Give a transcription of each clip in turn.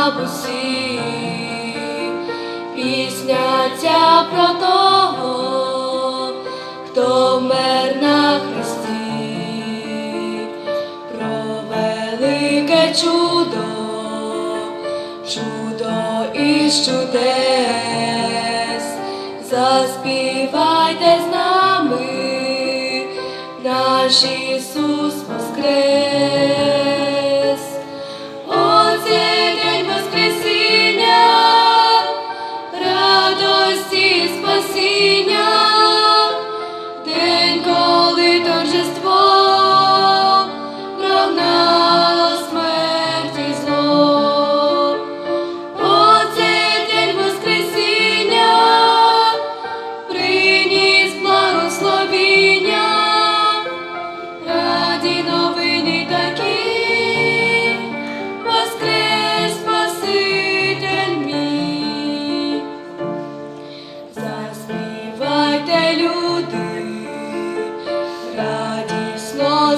бабусі, пісня ця про того, хто вмер на хресті, про велике чудо, чудо і чудес, заспівайте з нами, наш Ісус воскрес.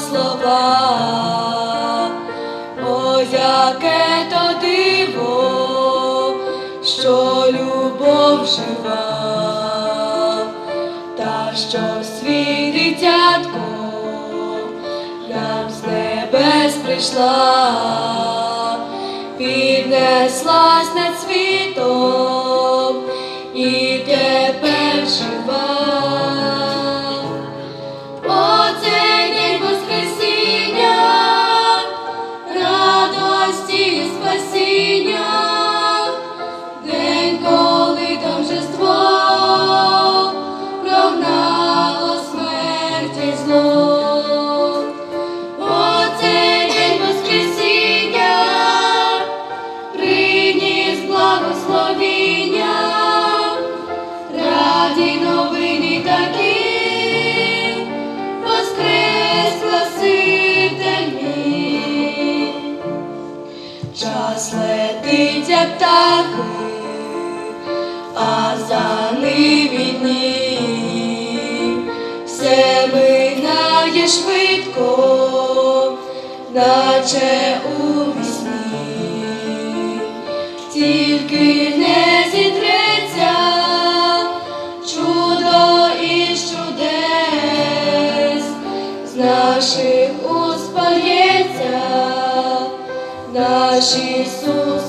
Слова, о, яке то диво, що любов жива, та що свій дитятко нам з небес прийшла, піднеслась над світом і тепер жива. Дні. Все минає швидко, наче у вісні. Тільки не зітреться чудо із чудес, з наших уст пальється наш Ісус